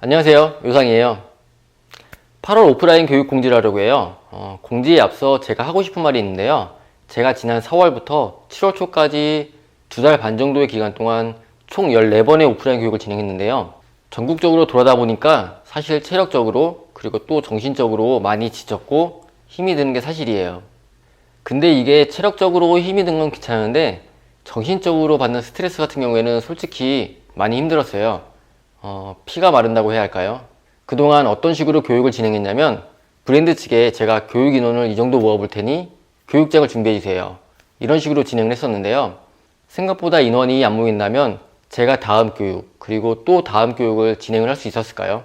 안녕하세요. 요상이에요. 8월 오프라인 교육 공지를 하려고 해요. 어, 공지에 앞서 제가 하고 싶은 말이 있는데요. 제가 지난 4월부터 7월 초까지 두 달 반 정도의 기간 동안 총 14번의 오프라인 교육을 진행했는데요. 전국적으로 돌아다 보니까 사실 체력적으로 그리고 또 정신적으로 많이 지쳤고 힘이 드는 게 사실이에요. 근데 이게 체력적으로 힘이 든 건 괜찮은데 정신적으로 받는 스트레스 같은 경우에는 솔직히 많이 힘들었어요. 어, 피가 마른다고 해야 할까요? 그동안 어떤 식으로 교육을 진행했냐면 브랜드 측에 제가 교육 인원을 이 정도 모아볼 테니 교육장을 준비해 주세요. 이런 식으로 진행을 했었는데요. 생각보다 인원이 안 모인다면 제가 다음 교육 그리고 또 다음 교육을 진행을 할 수 있었을까요?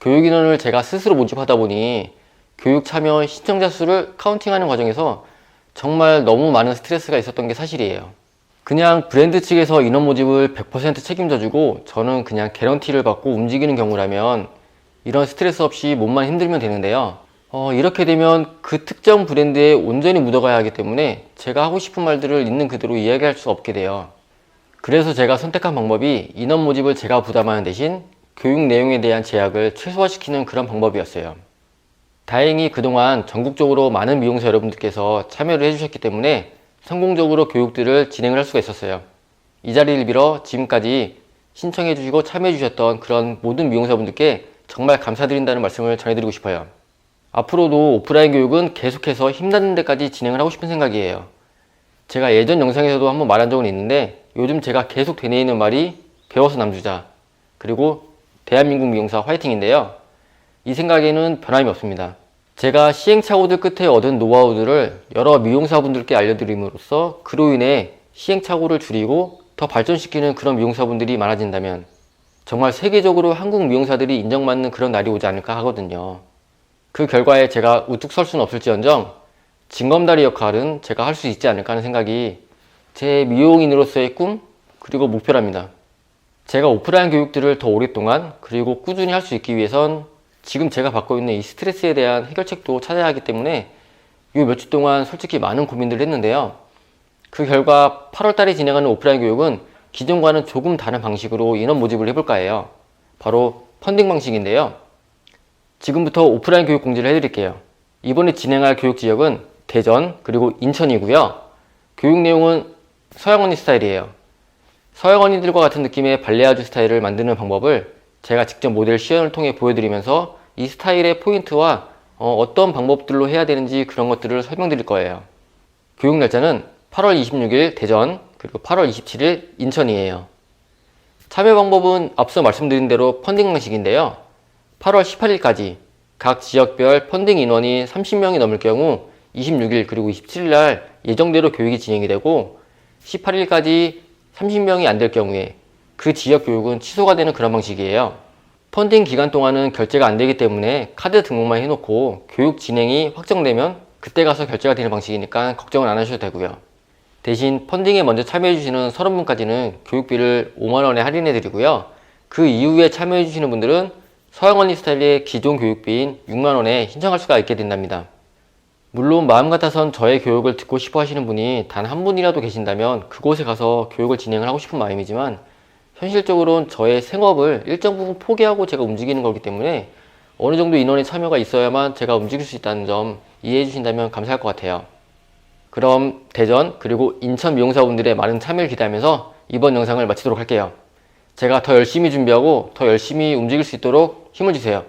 교육 인원을 제가 스스로 모집하다 보니 교육 참여 신청자 수를 카운팅하는 과정에서 정말 너무 많은 스트레스가 있었던 게 사실이에요. 그냥 브랜드 측에서 인원 모집을 100% 책임져주고 저는 그냥 개런티를 받고 움직이는 경우라면 이런 스트레스 없이 몸만 힘들면 되는데요. 어, 이렇게 되면 그 특정 브랜드에 온전히 묻어가야 하기 때문에 제가 하고 싶은 말들을 있는 그대로 이야기할 수 없게 돼요. 그래서 제가 선택한 방법이 인원 모집을 제가 부담하는 대신 교육 내용에 대한 제약을 최소화시키는 그런 방법이었어요. 다행히 그동안 전국적으로 많은 미용사 여러분들께서 참여를 해주셨기 때문에 성공적으로 교육들을 진행을 할 수가 있었어요. 이 자리를 빌어 지금까지 신청해 주시고 참여해 주셨던 그런 모든 미용사분들께 정말 감사드린다는 말씀을 전해드리고 싶어요. 앞으로도 오프라인 교육은 계속해서 힘닿는 데까지 진행을 하고 싶은 생각이에요. 제가 예전 영상에서도 한번 말한 적은 있는데 요즘 제가 계속 되뇌이는 말이 배워서 남주자 그리고 대한민국 미용사 화이팅인데요. 이 생각에는 변함이 없습니다. 제가 시행착오들 끝에 얻은 노하우들을 여러 미용사분들께 알려드림으로써 그로 인해 시행착오를 줄이고 더 발전시키는 그런 미용사분들이 많아진다면 정말 세계적으로 한국 미용사들이 인정받는 그런 날이 오지 않을까 하거든요. 그 결과에 제가 우뚝 설 수는 없을지언정 징검다리 역할은 제가 할 수 있지 않을까 하는 생각이 제 미용인으로서의 꿈 그리고 목표랍니다. 제가 오프라인 교육들을 더 오랫동안 그리고 꾸준히 할 수 있기 위해선 지금 제가 받고 있는 이 스트레스에 대한 해결책도 찾아야 하기 때문에 요 며칠 동안 솔직히 많은 고민들을 했는데요. 그 결과 8월 달에 진행하는 오프라인 교육은 기존과는 조금 다른 방식으로 인원 모집을 해볼까 해요. 바로 펀딩 방식인데요. 지금부터 오프라인 교육 공지를 해드릴게요. 이번에 진행할 교육 지역은 대전 그리고 인천이고요. 교육 내용은 서양 언니 스타일이에요. 서양 언니들과 같은 느낌의 발레아주 스타일을 만드는 방법을 제가 직접 모델 시연을 통해 보여드리면서 이 스타일의 포인트와 어, 떤 방법들로 해야 되는지 그런 것들을 설명드릴 거예요. 교육 날짜는 8월 26일 대전 그리고 8월 27일 인천이에요. 참여 방법은 앞서 말씀드린 대로 펀딩 방식인데요. 8월 18일까지 각 지역별 펀딩 인원이 30명이 넘을 경우 26일 그리고 27일 날 예정대로 교육이 진행이 되고 18일까지 30명이 안 될 경우에 그 지역 교육은 취소가 되는 그런 방식이에요. 펀딩 기간 동안은 결제가 안 되기 때문에 카드 등록만 해놓고 교육 진행이 확정되면 그때 가서 결제가 되는 방식이니까 걱정은 안 하셔도 되고요. 대신 펀딩에 먼저 참여해주시는 30분까지는 교육비를 5만원에 할인해드리고요. 그 이후에 참여해주시는 분들은 서양 언니 스타일의 기존 교육비인 6만원에 신청할 수가 있게 된답니다. 물론 마음 같아선 저의 교육을 듣고 싶어 하시는 분이 단 한 분이라도 계신다면 그곳에 가서 교육을 진행을 하고 싶은 마음이지만 현실적으로는 저의 생업을 일정 부분 포기하고 제가 움직이는 거기 때문에 어느 정도 인원의 참여가 있어야만 제가 움직일 수 있다는 점 이해해 주신다면 감사할 것 같아요. 그럼 대전 그리고 인천 미용사분들의 많은 참여를 기대하면서 이번 영상을 마치도록 할게요. 제가 더 열심히 준비하고 더 열심히 움직일 수 있도록 힘을 주세요.